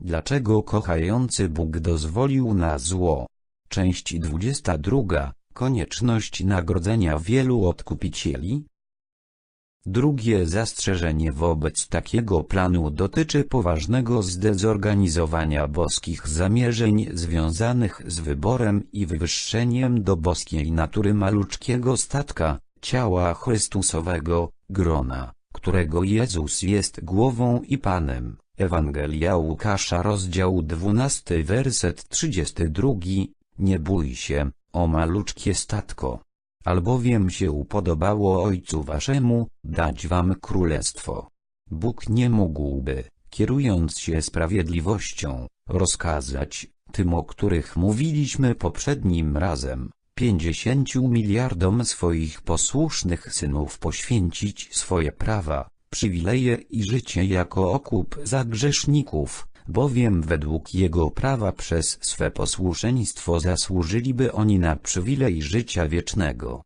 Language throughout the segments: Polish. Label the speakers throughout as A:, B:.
A: Dlaczego kochający Bóg dozwolił na zło? Część 22. Konieczność nagrodzenia wielu odkupicieli? Drugie zastrzeżenie wobec takiego planu dotyczy poważnego zdezorganizowania boskich zamierzeń związanych z wyborem i wywyższeniem do boskiej natury maluczkiego statka, ciała Chrystusowego, grona, którego Jezus jest głową i Panem. Ewangelia Łukasza rozdział 12 werset 32 Nie bój się, o maluczkie statko. Albowiem się upodobało Ojcu Waszemu, dać Wam królestwo. Bóg nie mógłby, kierując się sprawiedliwością, rozkazać, tym o których mówiliśmy poprzednim razem, pięćdziesięciu miliardom swoich posłusznych synów poświęcić swoje prawa, przywileje i życie jako okup za grzeszników, bowiem według Jego prawa przez swe posłuszeństwo zasłużyliby oni na przywilej życia wiecznego.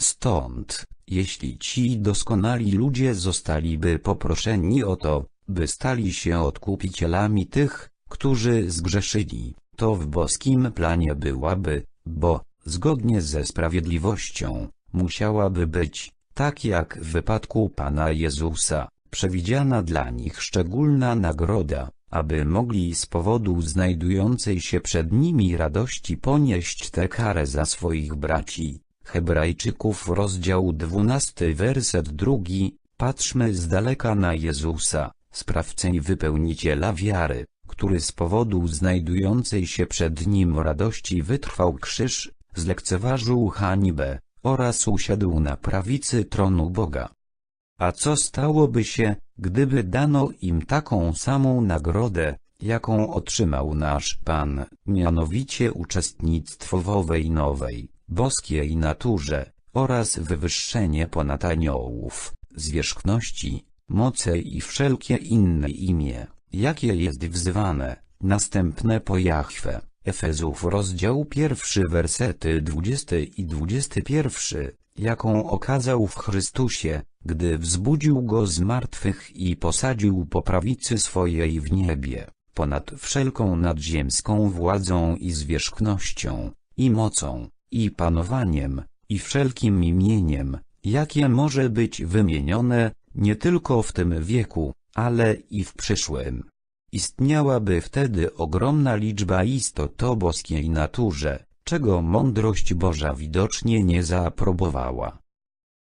A: Stąd, jeśli ci doskonali ludzie zostaliby poproszeni o to, by stali się odkupicielami tych, którzy zgrzeszyli, to w boskim planie byłaby, bo, zgodnie ze sprawiedliwością, musiałaby być, tak jak w wypadku Pana Jezusa, przewidziana dla nich szczególna nagroda, aby mogli z powodu znajdującej się przed nimi radości ponieść tę karę za swoich braci. Hebrajczyków rozdział 12 werset drugi, patrzmy z daleka na Jezusa, sprawcę i wypełniciela wiary, który z powodu znajdującej się przed nim radości wytrwał krzyż, zlekceważył hańbę, oraz usiadł na prawicy tronu Boga. A co stałoby się, gdyby dano im taką samą nagrodę, jaką otrzymał nasz Pan, mianowicie uczestnictwo w owej nowej, boskiej naturze, oraz wywyższenie ponad aniołów, zwierzchności, moce i wszelkie inne imię, jakie jest wzywane, następne po Jahwe. Efezów rozdział pierwszy wersety 20 i 21, jaką okazał w Chrystusie, gdy wzbudził go z martwych i posadził po prawicy swojej w niebie, ponad wszelką nadziemską władzą i zwierzchnością, i mocą, i panowaniem, i wszelkim imieniem, jakie może być wymienione, nie tylko w tym wieku, ale i w przyszłym. Istniałaby wtedy ogromna liczba istot o boskiej naturze, czego mądrość Boża widocznie nie zaaprobowała.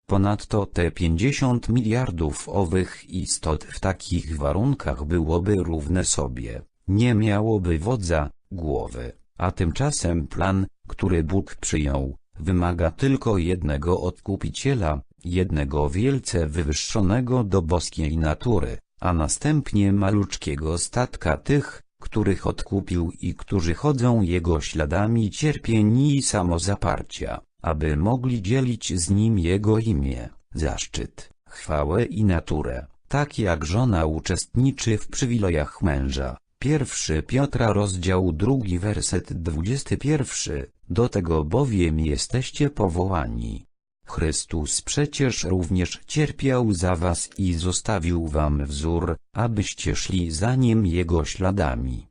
A: Ponadto te 50 miliardów owych istot w takich warunkach byłoby równe sobie, nie miałoby wodza, głowy, a tymczasem plan, który Bóg przyjął, wymaga tylko jednego odkupiciela, jednego wielce wywyższonego do boskiej natury, a następnie maluczkiego statka tych, których odkupił i którzy chodzą jego śladami cierpień i samozaparcia, aby mogli dzielić z nim jego imię, zaszczyt, chwałę i naturę, tak jak żona uczestniczy w przywilejach męża. Pierwszy Piotra rozdział drugi werset 21, do tego bowiem jesteście powołani. Chrystus przecież również cierpiał za was i zostawił wam wzór, abyście szli za nim jego śladami.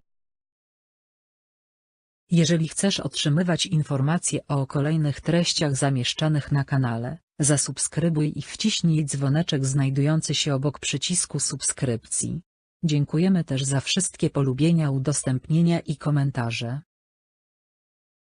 B: Jeżeli chcesz otrzymywać informacje o kolejnych treściach zamieszczanych na kanale, zasubskrybuj i wciśnij dzwoneczek znajdujący się obok przycisku subskrypcji. Dziękujemy też za wszystkie polubienia, udostępnienia i komentarze.